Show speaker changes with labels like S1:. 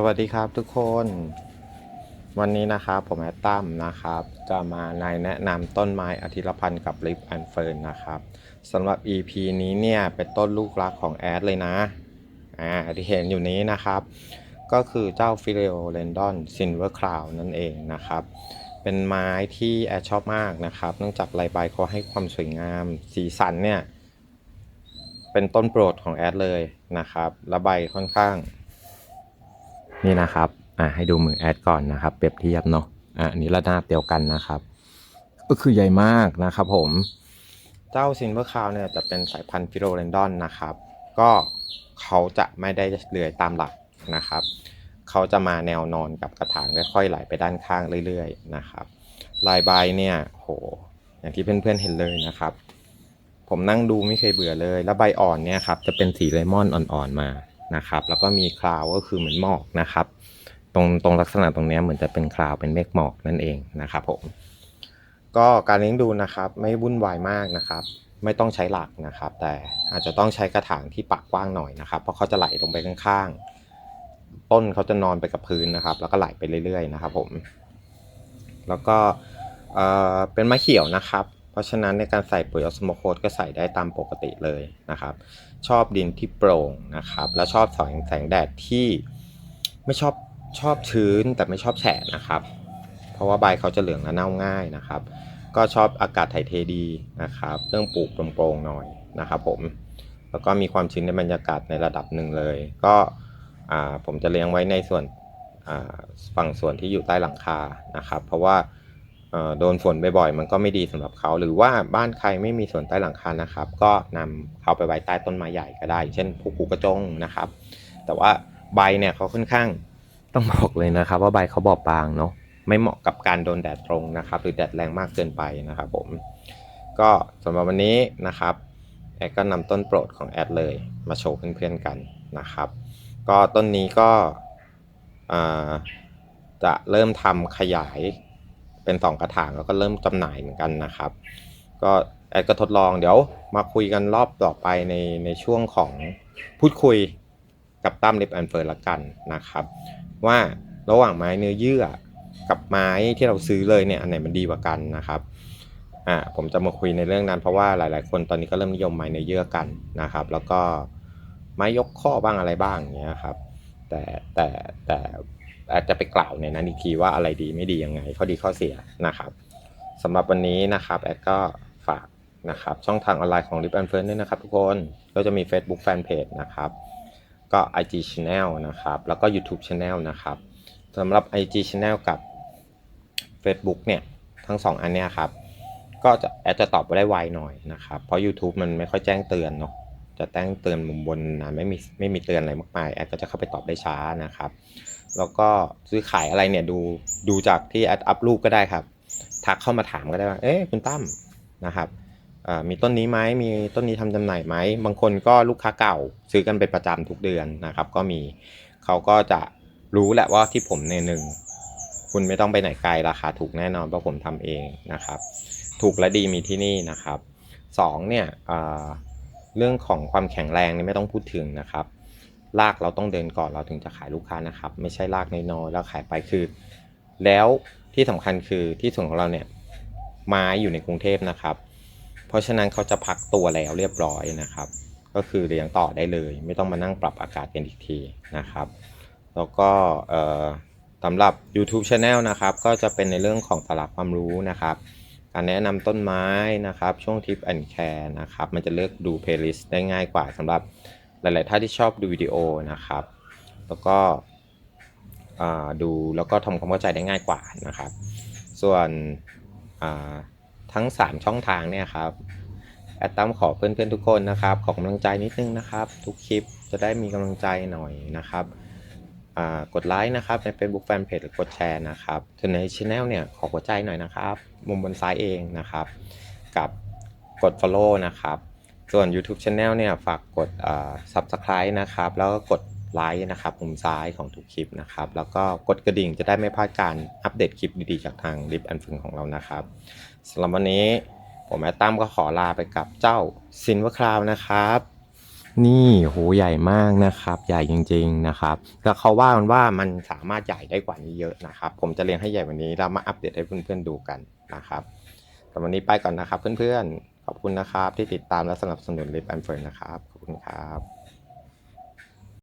S1: สวัสดีครับทุกคน วันนี้นะครับผมแอดตั้มนะครับ จะมาในแนะนำต้นไม้อธิรพันธ์กับลิฟแอนเฟิร์นนะครับสำหรับ EP นี้เนี่ยเป็นต้นลูกรักของแอดเลยนะอ่าที่เห็นอยู่นี้นะครับ ก็คือเจ้าฟิเลโอเรนดอนซินเวอร์คลาวนั่นเองนะครับ เป็นไม้ที่แอดชอบมากนะครับ เนื่องจากลายใบเขาให้ความสวยงามสีสันเนี่ย เป็นต้นโปรดของแอดเลยนะครับและใบค่อนข้าง นี่นะครับอ่าให้ดูมือแอดก่อนนะครับ เปรียบเทียบเนาะอ่านี้ระนาบเดียวกันนะครับ ก็คือใหญ่มากนะครับผมเจ้าซินเวอร์คาวเนี่ยจะเป็นสายพันธุ์ฟิโรเรนดอนนะครับ ก็เขาจะไม่ได้เลื้อยตามหลักนะครับ เขาจะมาแนวนอนกับกระถางค่อยๆไหลไปด้านข้างเรื่อยๆนะครับ ลายใบเนี่ยโหอย่างที่เพื่อนๆเห็นเลยนะครับ ผมนั่งดูไม่เคยเบื่อเลย แล้วใบอ่อนเนี่ยครับจะเป็นสีเลมอนอ่อนๆมา นะครับ แล้วก็มีคลาวก็คือเหมือนหมอกนะครับ ตรงตรงลักษณะตรงนี้เหมือนจะเป็นคลาวเป็นเมฆหมอกนั่นเองนะครับผมก็การเลี้ยงดูนะครับไม่วุ่นวายมากนะครับ ไม่ต้องใช้หลักนะครับ แต่อาจจะต้องใช้กระถางที่ปากกว้างหน่อยนะครับ เพราะเขาจะไหลลงไปข้างๆ ต้นเขาจะนอนไปกับพื้นนะครับ แล้วก็ไหลไปเรื่อยๆนะครับผมแล้วก็เป็นไม้เขียวนะครับ ราะฉะนั้นในการใส่ปุ๋ยออสโมโคสก็ใส่ได้ตามปกติเลยนะครับ ชอบดินที่โปร่งนะครับ และชอบแสงแสงแดดที่ไม่ชอบชอบชื้นแต่ไม่ชอบแฉะนะครับ เพราะว่าใบเขาจะเหลืองและเน่าง่ายนะครับ ก็ชอบอากาศถ่ายเทดีนะครับ เรื่องปลูกโปร่งๆหน่อยนะครับผมแล้วก็มีความชื้นในบรรยากาศในระดับหนึ่งเลย ก็ผมจะเลี้ยงไว้ในส่วนฝั่งส่วนที่อยู่ใต้หลังคานะครับ เพราะว่า โดนฝนบ่อยๆมันก็ไม่ดีสำหรับเขาหรือว่าบ้านใครไม่มีส่วนใต้หลังคานะครับ ก็นำเขาไปไว้ใต้ต้นไม้ใหญ่ก็ได้ เช่นพวกกูกระจงนะครับ แต่ว่าใบเนี่ยเขาค่อนข้างต้องบอกเลยนะครับ ว่าใบเขาบอบบางเนาะไม่เหมาะกับการโดนแดดตรงนะครับ หรือแดดแรงมากเกินไปนะครับผมก็สำหรับวันนี้นะครับแอดก็นำต้นโปรดของแอดเลยมาโชว์เพื่อนๆกันนะครับ ก็ต้นนี้ก็จะเริ่มทำขยาย เป็นสองกระถางแล้วก็เริ่มจำหน่ายเหมือนกันนะครับ ก็แอดก็ทดลองเดี๋ยวมาคุยกันรอบต่อไปในในช่วงของพูดคุยกับตั้มลิฟแอนเฟิร์ละกันนะครับ ว่าระหว่างไม้เนื้อเยื่อกับไม้ที่เราซื้อเลยเนี่ยอันไหนมันดีกว่ากันนะครับอ่าผมจะมาคุยในเรื่องนั้น เพราะว่าหลาย ๆ คนตอนนี้ก็เริ่มนิยมไม้เนื้อเยื่อกันนะครับ แล้วก็ไม้ยกข้อบ้างอะไรบ้างอย่างเงี้ยครับแต่แต่แต่ อาจจะไปกล่าวในนั้นอีกทีว่าอะไรดีไม่ดียังไงข้อดีข้อเสียนะครับสำหรับวันนี้นะครับแอดก็ฝากนะครับช่องทางออนไลน์ของ Lip and Fern ด้วยนะครับทุกคนก็จะมี Facebook Fanpage นะครับก็ IG Channel นะครับแล้วก็ YouTube Channel นะครับสำหรับ IG Channel กับ Facebook เนี่ยทั้ง 2 อันเนี้ยครับก็จะแอดจะตอบได้ไวหน่อยนะครับเพราะ YouTube มันไม่ค่อยแจ้งเตือนเนาะจะแจ้งเตือนมุมบนนะไม่มีไม่มีเตือนอะไรมากมายแอดก็จะเข้าไปตอบได้ช้านะครับ แล้วก็ซื้อขายอะไรเนี่ยดูดูจากที่แอดอัพรูปก็ได้ครับ ทักเข้ามาถามก็ได้ว่า เอ๊ะคุณตั้มนะครับมีต้นนี้ไหมมีต้นนี้ทำจำหน่ายไหม บางคนก็ลูกค้าเก่า ซื้อกันเป็นประจำทุกเดือนนะครับ ก็มีเขาก็จะรู้แหละว่าที่ผมในยหนึ่งคุณไม่ต้องไปไหนไกลราคาถูกแน่นอนเพราะผมทำเองนะครับ ถูกและดีมีที่นี่นะครับสองเนี่ยเรื่องของความแข็งแรงนี่ไม่ต้องพูดถึงนะครับ ลากเราต้องเดินก่อนเราถึงจะขายลูกค้านะครับ ไม่ใช่ลากน้อยๆแล้วขายไปคือ แล้วที่สำคัญคือที่ส่วนของเราเนี่ยไม้อยู่ในกรุงเทพนะครับ เพราะฉะนั้นเขาจะพักตัวแล้วเรียบร้อยนะครับ ก็คือเลี้ยงต่อได้เลย ไม่ต้องมานั่งปรับอากาศกันอีกทีนะครับ แล้วก็สำหรับ YouTube Channel นะครับ ก็จะเป็นในเรื่องของสาระความรู้นะครับ การแนะนำต้นไม้นะครับ ช่วงทิปแอนแคร์นะครับ มันจะเลือกดูเพลย์ลิสต์ได้ง่ายกว่าสำหรับ หลาย ๆ ท่านที่ชอบดูวิดีโอนะครับ แล้วก็ดูแล้วก็ทำความเข้าใจได้ง่ายกว่านะครับ ส่วนทั้ง 3 ช่องทางเนี่ยครับแอดตั้มขอเพื่อนๆทุกคนนะครับ ขอกำลังใจนิดนึงนะครับ ทุกคลิปจะได้มีกำลังใจหน่อยนะครับกดไลค์นะครับใน Facebook Fanpage หรือกดแชร์นะครับส่วนในช anel เนี่ยขอกดใจหน่อยนะครับ มุมบนซ้ายเองนะครับ กับกด follow นะครับ ส่วน YouTube Channel เนี่ยฝากกด Subscribe นะครับ แล้วก็กดไลค์นะครับมุมซ้ายของทุกคลิปนะครับ แล้วก็กดกระดิ่งจะได้ไม่พลาดการอัปเดตคลิปดีๆ จากทางลิฟอันฟึงของเรานะครับสำหรับวันนี้ผมแอตตั้มก็ขอลาไปกับเจ้าซินวคราวนะครับ นี่โหใหญ่มากนะครับ ใหญ่จริง ๆนะครับแล้วเขาว่ากันว่ามันสามารถใหญ่ได้กว่านี้เยอะนะครับ ผมจะเลี้ยงให้ใหญ่วันนี้แล้วมาอัปเดตให้เพื่อนๆดูกันนะครับแต่วันนี้ไปก่อนนะครับเพื่อนๆ ขอบคุณนะครับที่ติดตามและสนับสนุนลิฟแอนเฟิร์นะครับ ขอบคุณครับ